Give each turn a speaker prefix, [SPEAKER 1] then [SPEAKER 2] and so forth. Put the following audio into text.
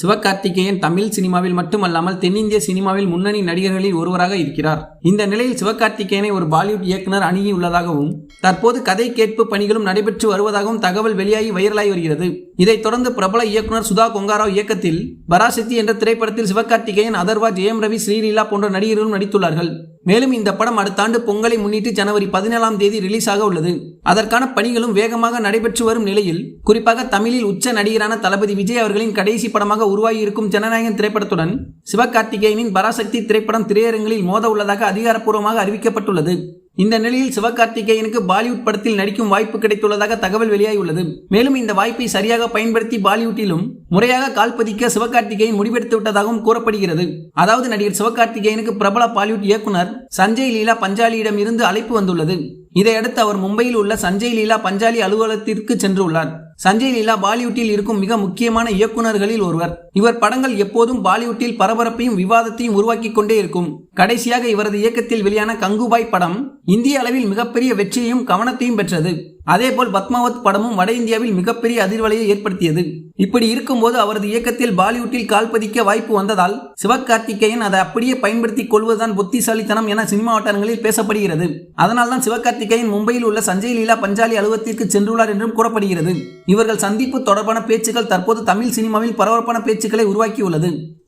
[SPEAKER 1] சிவகார்த்திகேயன் தமிழ் சினிமாவில் மட்டுமல்லாமல் தென்னிந்திய சினிமாவில் முன்னணி நடிகர்களில் ஒருவராக இருக்கிறார். இந்த நிலையில் சிவகார்த்திகேயனை ஒரு பாலிவுட் இயக்குனர் அணுகியுள்ளதாகவும் தற்போது கதை கேட்பு பணிகளும் நடைபெற்று வருவதாகவும் தகவல் வெளியாகி வைரலாகி வருகிறது. இதைத் தொடர்ந்து பிரபல இயக்குனர் சுதா கொங்காராவ் இயக்கத்தில் பராசக்தி என்ற திரைப்படத்தில் சிவகார்த்திகேயன் அதர்வா ஜெயம் ரவி ஸ்ரீலீலா போன்ற நடிகர்களும் நடித்துள்ளார்கள். மேலும் இந்த படம் அடுத்த ஆண்டு பொங்கலை முன்னிட்டு ஜனவரி பதினேழாம் தேதி ரிலீஸ் ஆக உள்ளது. அதற்கான பணிகளும் வேகமாக நடைபெற்று வரும் நிலையில் குறிப்பாக தமிழில் உச்ச நடிகரான தளபதி விஜய் அவர்களின் கடைசி படமாக உருவாகியிருக்கும் ஜனநாயகன் திரைப்படத்துடன் சிவகார்த்திகேயனின் பராசக்தி திரைப்படம் திரையரங்கில் மோத உள்ளதாக அதிகாரப்பூர்வமாக அறிவிக்கப்பட்டுள்ளது. இந்த நிலையில் சிவகார்த்திகேயனுக்கு பாலிவுட் படத்தில் நடிக்கும் வாய்ப்பு கிடைத்துள்ளதாக தகவல் வெளியாகியுள்ளது. மேலும் இந்த வாய்ப்பை சரியாக பயன்படுத்தி பாலிவுட்டிலும் முறையாக கால்பதிக்க சிவகார்த்திகேயன் முடிவெடுத்து விட்டதாகவும் கூறப்படுகிறது. அதாவது நடிகர் சிவகார்த்திகேயனுக்கு பிரபல பாலிவுட் இயக்குனர் சஞ்சய் லீலா பஞ்சாலியிடம் இருந்து அழைப்பு வந்துள்ளது. இதையடுத்து அவர் மும்பையில் உள்ள சஞ்சய் லீலா பஞ்சாலி அலுவலகத்திற்கு சென்றுள்ளார். சஞ்சய் லீலா பாலிவுட்டில் இருக்கும் மிக முக்கியமான இயக்குனர்களில் ஒருவர். இவர் படங்கள் எப்போதும் பாலிவுட்டில் பரபரப்பையும் விவாதத்தையும் உருவாக்கி கொண்டே இருக்கும். கடைசியாக இவரது இயக்கத்தில் வெளியான கங்குபாய் படம் இந்திய அளவில் மிகப்பெரிய வெற்றியையும் கவனத்தையும் பெற்றது. அதேபோல் பத்மாவத் படமும் வட இந்தியாவில் மிகப்பெரிய அதிர்வலையை ஏற்படுத்தியது. இப்படி இருக்கும்போது அவரது இயக்கத்தில் பாலிவுட்டில் கால்பதிக்க வாய்ப்பு வந்ததால் சிவகார்த்திகேயன் அதை அப்படியே பயன்படுத்திக் கொள்வதுதான் புத்திசாலித்தனம் என சினிமா வட்டாரங்களில் பேசப்படுகிறது. அதனால்தான் சிவகார்த்திகேயன் மும்பையில் உள்ள சஞ்சய் லீலா பஞ்சாலி அலுவலகத்திற்கு சென்றுள்ளார் என்றும் கூறப்படுகிறது. இவர்கள் சந்திப்பு தொடர்பான பேச்சுக்கள் தற்போது தமிழ் சினிமாவில் பரபரப்பான பேச்சுக்களை உருவாக்கியுள்ளது.